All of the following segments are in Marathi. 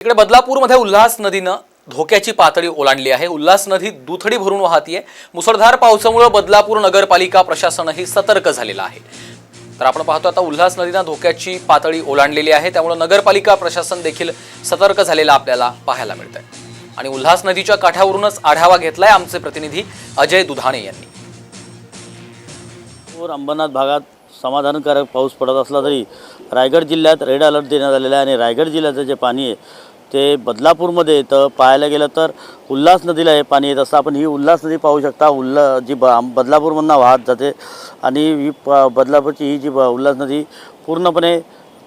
इकडे बदलापूरमध्ये उल्हास नदीनं धोक्याची पातळी ओलांडली आहे. उल्हास नदी दुथडी भरून वाहतीये. मुसळधार पावसामुळे बदलापूर नगरपालिका प्रशासनही सतर्क झालेलं आहे. तर आपण पाहतो आता उल्हास नदीनं धोक्याची पातळी ओलांडलेली आहे. त्यामुळे नगरपालिका प्रशासन देखील सतर्क झालेलं आपल्याला पाहायला मिळत आहे आणि उल्हास नदीच्या काठावरूनच आढावा घेतलाय आमचे प्रतिनिधी अजय दुधाणे यांनी. अंबरनाथ भागात समाधानकारक पाऊस पडत असला तरी रायगड जिल्ह्यात रेड अलर्ट देण्यात आलेला आहे आणि रायगड जिल्ह्याचं जे पाणी आहे ते बदलापूरमध्ये येतं. पाहायला गेलं तर उल्हास नदीला हे पाणी येत असतं. आपण ही उल्हास नदी पाहू शकता. उल्हा जी ब बदलापूरमधनं वाहत जाते आणि ही प बदलापूरची ही जी ब उल्हास नदी पूर्णपणे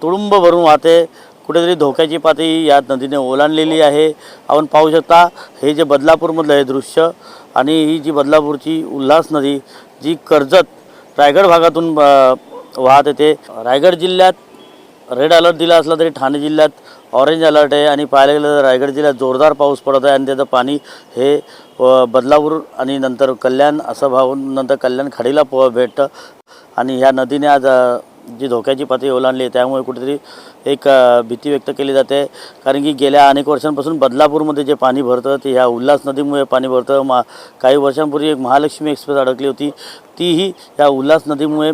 तुडुंब भरून वाहते. कुठेतरी धोक्याची पातळी या नदीने ओलांडलेली आहे. आपण पाहू शकता हे जे बदलापूरमधलं हे दृश्य आणि ही जी बदलापूरची उल्हास नदी जी कर्जत रायगड भागातून वाहत येते. रायगड जिल्ह्यात रेड अलर्ट दिला असला तरी ठाणे जिल्ह्यात ऑरेंज अलर्ट आहे आणि पाहायला गेलं तर रायगड जिल्ह्यात जोरदार पाऊस पडत आहे आणि त्याचं पाणी हे बदलापूर आणि नंतर कल्याण असं भावून नंतर कल्याण खाडीला प भेटतं. आणि ह्या नदीने आज जी धोक्याची पातळी ओलांडली आहे त्यामुळे कुठेतरी एक भीती व्यक्त केली जाते. कारण की गेल्या अनेक वर्षांपासून बदलापूरमध्ये जे पाणी भरतं ते ह्या उल्हास नदीमुळे पाणी भरतं. मा काही वर्षांपूर्वी एक महालक्ष्मी एक्सप्रेस अडकली होती. तीही या उल्हास नदीमुळे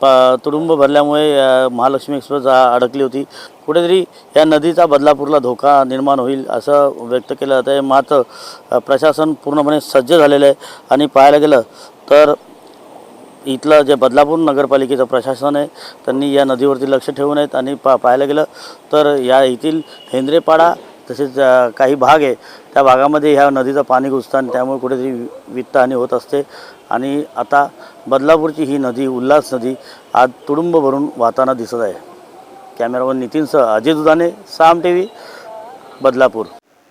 प तुडुंब भरल्यामुळे महालक्ष्मी एक्सप्रेस अडकली होती. कुठेतरी या नदीचा बदलापूरला धोका निर्माण होईल असं व्यक्त केलं जातं आहे मात्र प्रशासन पूर्णपणे सज्ज झालेलं आहे. आणि पाहायला गेलं तर इथलं जे बदलापूर नगरपालिकेचं प्रशासन आहे त्यांनी या नदीवरती लक्ष ठेवून आहेत आणि पा पाहायला गेलं तर या येथील हेंद्रेपाडा तसेच काही भाग आहे त्या भागामध्ये ह्या नदीचं पाणी घुसतं आणि त्यामुळे कुठेतरी वित्तहानी होत असते. आणि आता बदलापूरची ही नदी उल्हास नदी आज तुडुंब भरून वाहताना दिसत आहे. कॅमेरावर नितीनसह अजय दुधाने साम टी व्ही बदलापूर.